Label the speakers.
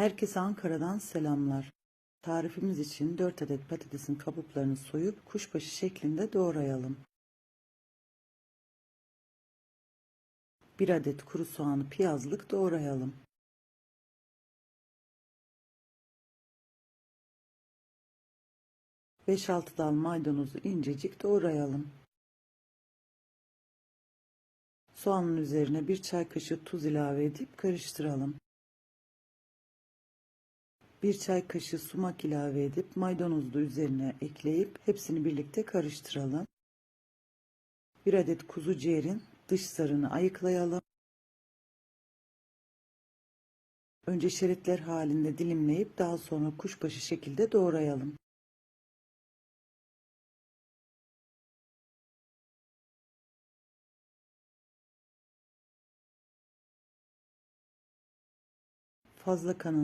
Speaker 1: Herkese Ankara'dan selamlar. Tarifimiz için 4 adet patatesin kabuklarını soyup kuşbaşı şeklinde doğrayalım. 1 adet kuru soğanı piyazlık doğrayalım. Beş altı dal maydanozu incecik doğrayalım. Soğanın üzerine bir çay kaşığı tuz ilave edip karıştıralım. Bir çay kaşığı sumak ilave edip maydanozu da üzerine ekleyip hepsini birlikte karıştıralım. Bir adet kuzu ciğerin dış sarını ayıklayalım. Önce şeritler halinde dilimleyip daha sonra kuşbaşı şekilde doğrayalım. Fazla kanın